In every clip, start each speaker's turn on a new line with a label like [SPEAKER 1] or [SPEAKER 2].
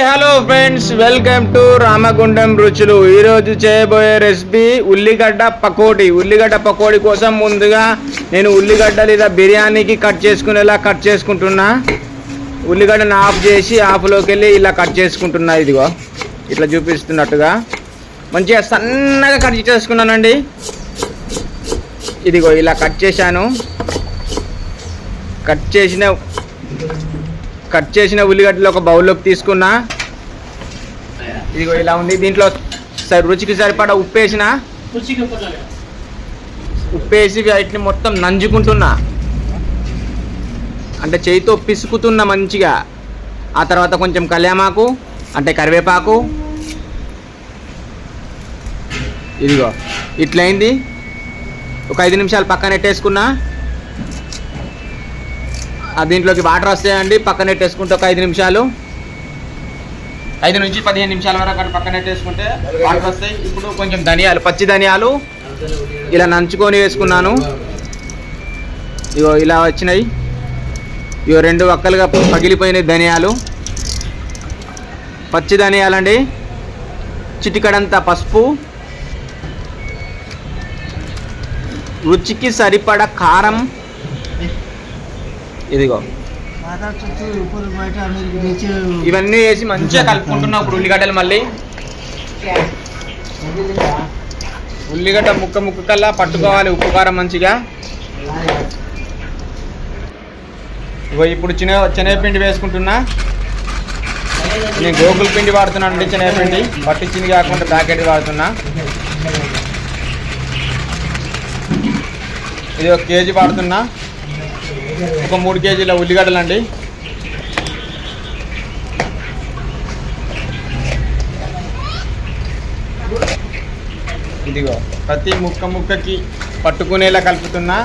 [SPEAKER 1] Hello friends welcome to Ramagundam రుచులు. ఈరోజు చేయబోయే రెసిపీ ఉల్లిగడ్డ పకోడీ. ఉల్లిగడ్డ పకోడీ కోసం ముందుగా నేను ఉల్లిగడ్డ లేదా బిర్యానీకి కట్ చేసుకునేలా కట్ చేసుకుంటున్నా. ఉల్లిగడ్డను ఆఫ్ చేసి ఆఫ్లోకి వెళ్ళి ఇలా కట్ చేసుకుంటున్నా ఇదిగో. ఇట్లా చూపిస్తున్నట్టుగా. మంచిగా సన్నగా కట్ చేసుకున్నానండి. ఇదిగో ఇలా కట్ చేశాను. కట్ చేసిన కట్ చేసిన ఉల్లిగడ్డలు ఒక బౌల్లోకి తీసుకున్నా. ఇదిగో ఇలా ఉంది. దీంట్లో సరి రుచికి సరిపడా ఉప్పు వేసిన. ఉప్పు వేసి వాటిని మొత్తం నంజుకుంటున్నా. అంటే చేయితో పిసుకుతున్నా మంచిగా. ఆ తర్వాత కొంచెం కళ్యామాకు అంటే కరివేపాకు. ఇదిగో ఇట్లయింది. ఒక ఐదు నిమిషాలు పక్కన పెట్టేసుకున్నా. ఆ దీంట్లోకి వాటర్ వస్తాయండి. పక్కన పెట్టేసుకుంటే ఒక ఐదు నిమిషాలు. ఐదు నుంచి పదిహేను నిమిషాల వరకు అక్కడ పక్కన పెట్టేసుకుంటే వాటర్ వస్తాయి. ఇప్పుడు కొంచెం ధనియాలు పచ్చి ధనియాలు ఇలా నంచుకొని వేసుకున్నాను. ఇగో ఇలా వచ్చినాయి. ఇగో రెండు ఒక్కలుగా పగిలిపోయినాయి ధనియాలు. పచ్చి ధనియాలండి. చిటికడంత పసుపు. రుచికి సరిపడ కారం. ఇదిగో. ఇవన్నీ వేసి మంచిగా కలుపుకుంటున్నాం ఇప్పుడు ఉల్లిగడ్డలు మళ్ళీ. ఉల్లిగడ్డ ముక్క ముక్క కల్లా పట్టుకోవాలి ఉప్పు కారం మంచిగా. ఇగో ఇప్పుడు చిన్న శనగపిండి వేసుకుంటున్నా. నేను గోకుల పిండి వాడుతున్నాను అండి శనగపిండి. పట్టించింది కాకుండా ప్యాకెట్ వాడుతున్నా. ఇది ఒక కేజీ వాడుతున్నా. ఒక మూడు కేజీల ఉల్లిగడ్డలు అండి ఇదిగో ప్రతి ముక్క ముక్కకి పట్టుకునేలా కలుపుతున్నా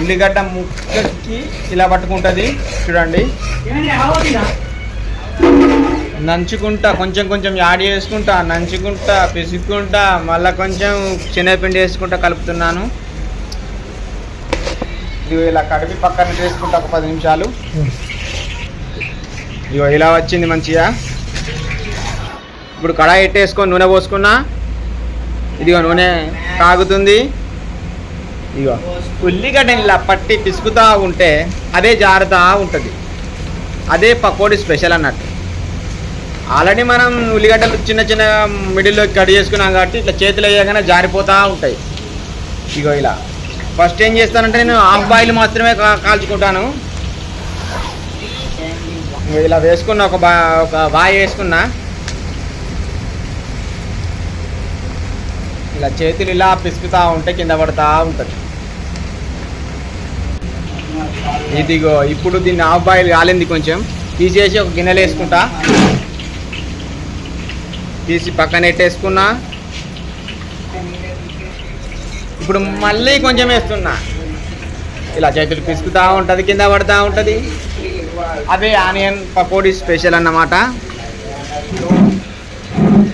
[SPEAKER 1] ఉల్లిగడ్డ ముక్కకి ఇలా పట్టుకుంటుంది. చూడండి. నంచుకుంటా కొంచెం కొంచెం యాడ్ చేసుకుంటా నంచుకుంటా పిసుక్కుంటా మళ్ళీ కొంచెం శనగపిండి వేసుకుంటా కలుపుతున్నాను. ఇదిగో ఇలా కడిపి పక్కన చేసుకుంటా ఒక పది నిమిషాలు. ఇగో ఇలా వచ్చింది మంచిగా. ఇప్పుడు కడాయి ఎట్టేసుకొని నూనె పోసుకున్నా. ఇదిగో నూనె కాగుతుంది. ఇగో ఉల్లిగడ్డని ఇలా పట్టి పిసుకుతూ ఉంటే అదే జారుతూ ఉంటుంది. అదే పకోడీ స్పెషల్ అన్నట్టు. ఆల్రెడీ మనం ఉల్లిగడ్డలు చిన్న చిన్న మిడిల్లో కట్ చేసుకున్నాం కాబట్టి ఇట్లా చేతులు వేయగానే జారిపోతూ ఉంటాయి. ఇగో ఇలా. ఫస్ట్ ఏం చేస్తానంటే నేను హాఫ్ బాయిల్ మాత్రమే కాల్చుకుంటాను. ఇలా వేసుకున్న ఒక బా ఒక బాయ్ వేసుకున్నా. ఇలా చేతులు ఇలా పిసుకుతా ఉంటే కింద పడతా ఉంటుంది. ఇదిగో ఇప్పుడు దీన్ని హాఫ్ బాయిల్ కాలింది కొంచెం. తీసేసి ఒక గిన్నెలు వేసుకుంటా. తీసి పక్కన ఎట్టేసుకున్నా ఇప్పుడు మళ్ళీ కొంచెం వేస్తున్నా. ఇలా చేతులు పిసుకుతూ ఉంటుంది కింద పడుతూ ఉంటుంది. అదే ఆనియన్ పకోడీ స్పెషల్ అన్నమాట.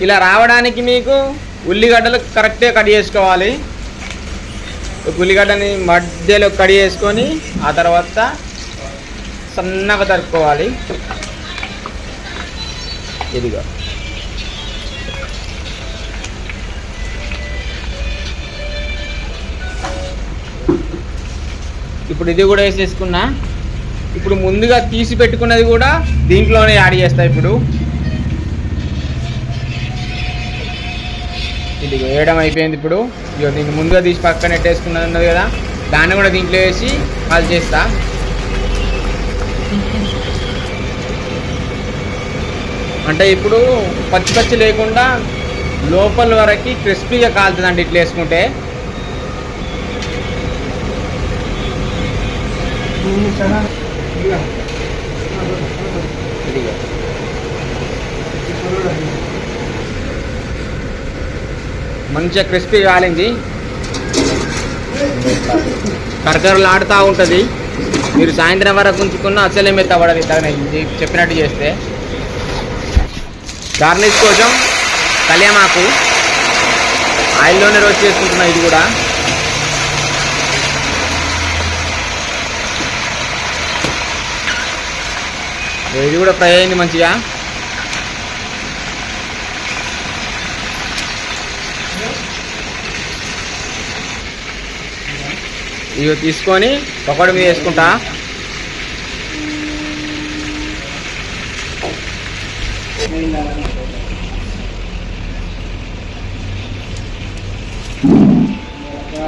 [SPEAKER 1] ఇలా రావడానికి మీకు ఉల్లిగడ్డలు కరెక్ట్గా కట్ చేసుకోవాలి. ఒక ఉల్లిగడ్డని మధ్యలో కట్ చేసుకొని ఆ తర్వాత సన్నగా తరుపుకోవాలి ఇదిగో. ఇప్పుడు ఇది కూడా వేసేసుకున్నా. ఇప్పుడు ముందుగా తీసి పెట్టుకున్నది కూడా దీంట్లోనే యాడ్ చేస్తా ఇప్పుడు. ఇది వేయడం అయిపోయింది ఇప్పుడు. ఇక దీనికి ముందుగా తీసి పక్కన పెట్టేసుకున్నది ఉన్నది కదా దాన్ని కూడా దీంట్లో వేసి కాల్ చేస్తా. అంటే ఇప్పుడు పచ్చి పచ్చి లేకుండా లోపల వరకు క్రిస్పీగా కాలుతుందండి ఇట్లా వేసుకుంటే. మంచిగా క్రిస్పీ కాలింది కరకరలు ఆడుతూ ఉంటుంది. మీరు సాయంత్రం వరకు ఉంచుకున్న అసలే మీద పడదు ఇది చెప్పినట్టు చేస్తే. గార్నిష్ కోసం కళ్యామాకు ఆయిల్లోనే రోస్ట్ చేసుకుంటున్నా ఇది కూడా. ఇది కూడా ఫ్రై అయింది మంచిగా. ఇవి తీసుకొని పకోడీ మీద వేసుకుంటా.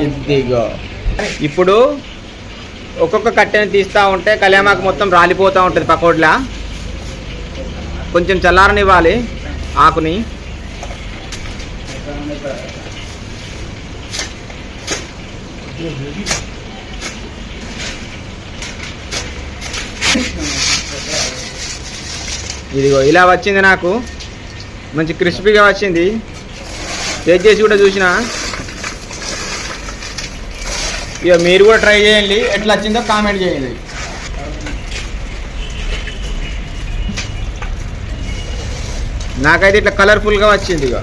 [SPEAKER 1] ఇదిగో. ఇప్పుడు ఒక్కొక్క కట్టెని తీస్తూ ఉంటే కళ్యామాకు మొత్తం రాలిపోతూ ఉంటుంది పకోడ్లా. కొంచెం చల్లారనివ్వాలి ఆకుని. ఇదిగో ఇలా వచ్చింది నాకు. మంచి క్రిస్పీగా వచ్చింది. టేస్ట్ చేసి కూడా చూసినా. ఇక మీరు కూడా ట్రై చేయండి. ఎట్లా వచ్చిందో కామెంట్ చేయండి. నాకైతే ఇట్లా కలర్ఫుల్గా వచ్చింది ఇక